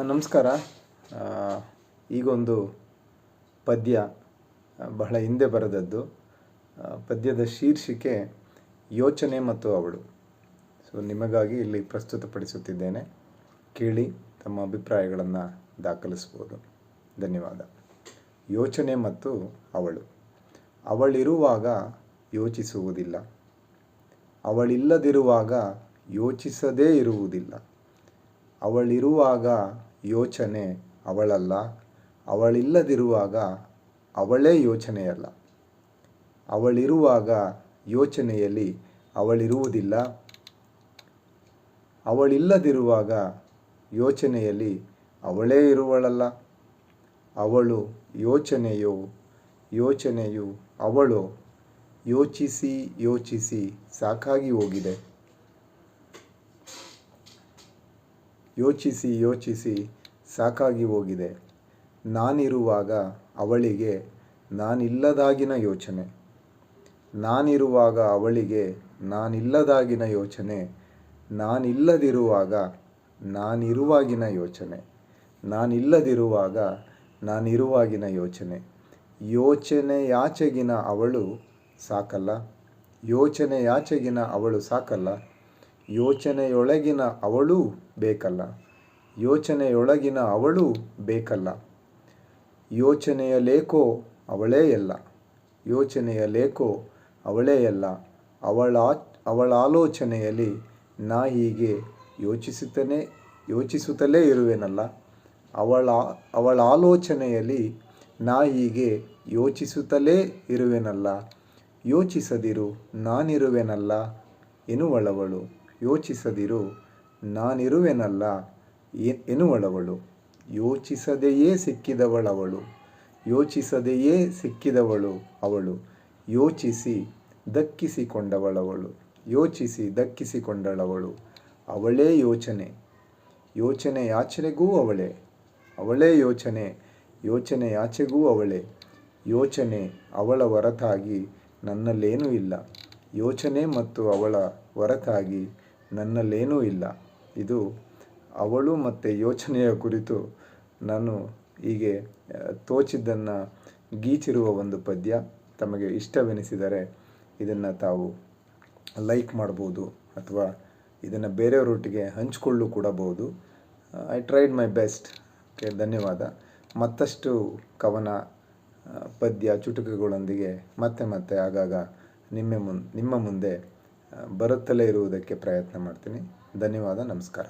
ನಮಸ್ಕಾರ. ಈಗೊಂದು ಪದ್ಯ ಬಹಳ ಹಿಂದೆ ಬರೆದದ್ದು. ಪದ್ಯದ ಶೀರ್ಷಿಕೆ ಯೋಚನೆ ಮತ್ತು ಅವಳು. ಸೊ ನಿಮಗಾಗಿ ಇಲ್ಲಿ ಪ್ರಸ್ತುತಪಡಿಸುತ್ತಿದ್ದೇನೆ. ಕೇಳಿ ತಮ್ಮ ಅಭಿಪ್ರಾಯಗಳನ್ನು ದಾಖಲಿಸ್ಬೋದು. ಧನ್ಯವಾದ. ಯೋಚನೆ ಮತ್ತು ಅವಳು. ಅವಳಿರುವಾಗ ಯೋಚಿಸುವುದಿಲ್ಲ. ಅವಳಿಲ್ಲದಿರುವಾಗ ಯೋಚಿಸದೇ ಇರುವುದಿಲ್ಲ. ಅವಳಿರುವಾಗ ಯೋಚನೆ ಅವಳಲ್ಲ, ಅವಳಿಲ್ಲದಿರುವಾಗ ಅವಳೇ ಯೋಚನೆಯಲ್ಲ. ಅವಳಿರುವಾಗ ಯೋಚನೆಯಲ್ಲಿ ಅವಳಿರುವುದಿಲ್ಲ, ಅವಳಿಲ್ಲದಿರುವಾಗ ಯೋಚನೆಯಲ್ಲಿ ಅವಳೇ ಇರುವಳಲ್ಲ. ಅವಳು ಯೋಚನೆಯೋ, ಯೋಚನೆಯು ಅವಳು ಯೋಚಿಸಿ ಯೋಚಿಸಿ ಸಾಕಾಗಿ ಹೋಗಿದೆ. ಯೋಚಿಸಿ ಯೋಚಿಸಿ ಸಾಕಾಗಿ ಹೋಗಿದೆ. ನಾನಿರುವಾಗ ಅವಳಿಗೆ ನಾನಿಲ್ಲದಾಗಿನ ಯೋಚನೆ. ನಾನಿರುವಾಗ ಅವಳಿಗೆ ನಾನಿಲ್ಲದಾಗಿನ ಯೋಚನೆ. ನಾನಿಲ್ಲದಿರುವಾಗ ನಾನಿರುವಾಗಿನ ಯೋಚನೆ. ನಾನಿಲ್ಲದಿರುವಾಗ ನಾನಿರುವಾಗಿನ ಯೋಚನೆ. ಯೋಚನೆಯಾಚೆಗಿನ ಅವಳು ಸಾಕಲ್ಲ. ಯೋಚನೆಯಾಚೆಗಿನ ಅವಳು ಸಾಕಲ್ಲ. ಯೋಚನೆಯೊಳಗಿನ ಅವಳು ಬೇಕಲ್ಲ. ಯೋಚನೆಯೊಳಗಿನ ಅವಳು ಬೇಕಲ್ಲ. ಯೋಚನೆಯ ಲೇಖೋ ಅವಳೇ ಎಲ್ಲ. ಯೋಚನೆಯಲೇಕೋ ಅವಳೇ ಎಲ್ಲ. ಅವಳ ಅವಳ ಆಲೋಚನೆಯಲ್ಲಿ ನಾ ಹೀಗೆ ಯೋಚಿಸುತ್ತಲೇ ಯೋಚಿಸುತ್ತಲೇ ಇರುವೆನಲ್ಲ. ಅವಳ ಅವಳ ಆಲೋಚನೆಯಲ್ಲಿ ನಾ ಹೀಗೆ ಯೋಚಿಸುತ್ತಲೇ ಇರುವೆನಲ್ಲ. ಯೋಚಿಸದಿರು ನಾನಿರುವೆನಲ್ಲ ಎನ್ನುವಳವಳು. ಯೋಚಿಸದಿರು, ನಾನಿರುವೆನಲ್ಲ ಎನ್ನುವಳವಳು. ಯೋಚಿಸದೆಯೇ ಸಿಕ್ಕಿದವಳವಳು. ಯೋಚಿಸದೆಯೇ ಸಿಕ್ಕಿದವಳು ಅವಳು. ಯೋಚಿಸಿ ದಕ್ಕಿಸಿಕೊಂಡವಳವಳು. ಯೋಚಿಸಿ ದಕ್ಕಿಸಿಕೊಂಡಳವಳು. ಅವಳೇ ಯೋಚನೆ. ಯೋಚನೆ ಯಾಚನೆಗೂ ಅವಳೇ. ಅವಳೇ ಯೋಚನೆ. ಯೋಚನೆ ಯಾಚೆಗೂ ಅವಳೇ. ಯೋಚನೆ ಅವಳ ಹೊರತಾಗಿ ನನ್ನಲ್ಲೇನೂ ಇಲ್ಲ. ಯೋಚನೆ ಮತ್ತು ಅವಳ ಹೊರತಾಗಿ ನನ್ನಲ್ಲೇನೂ ಇಲ್ಲ. ಇದು ಅವಳು ಮತ್ತು ಯೋಚನೆಯ ಕುರಿತು ನಾನು ಹೀಗೆ ತೋಚಿದ್ದನ್ನು ಗೀಚಿರುವ ಒಂದು ಪದ್ಯ ತಮಗೆ ಇಷ್ಟವೆನಿಸಿದರೆ ಇದನ್ನು ತಾವು ಲೈಕ್ ಮಾಡ್ಬೋದು ಅಥವಾ ಇದನ್ನು ಬೇರೆಯವರೊಟ್ಟಿಗೆ ಹಂಚಿಕೊಳ್ಳು ಕೂಡಬಹುದು I tried my best. Okay, ಧನ್ಯವಾದ. ಮತ್ತಷ್ಟು ಕವನ ಪದ್ಯ, ಚುಟುಕುಗಳೊಂದಿಗೆ ಮತ್ತೆ ಮತ್ತೆ ಆಗಾಗ ನಿಮ್ಮ ಮುನ್, ನಿಮ್ಮ ಮುಂದೆ ಬರುತ್ತಲೇ ಇರುವುದಕ್ಕೆ ಪ್ರಯತ್ನ ಮಾಡ್ತೀನಿ. ಧನ್ಯವಾದ ನಮಸ್ಕಾರ.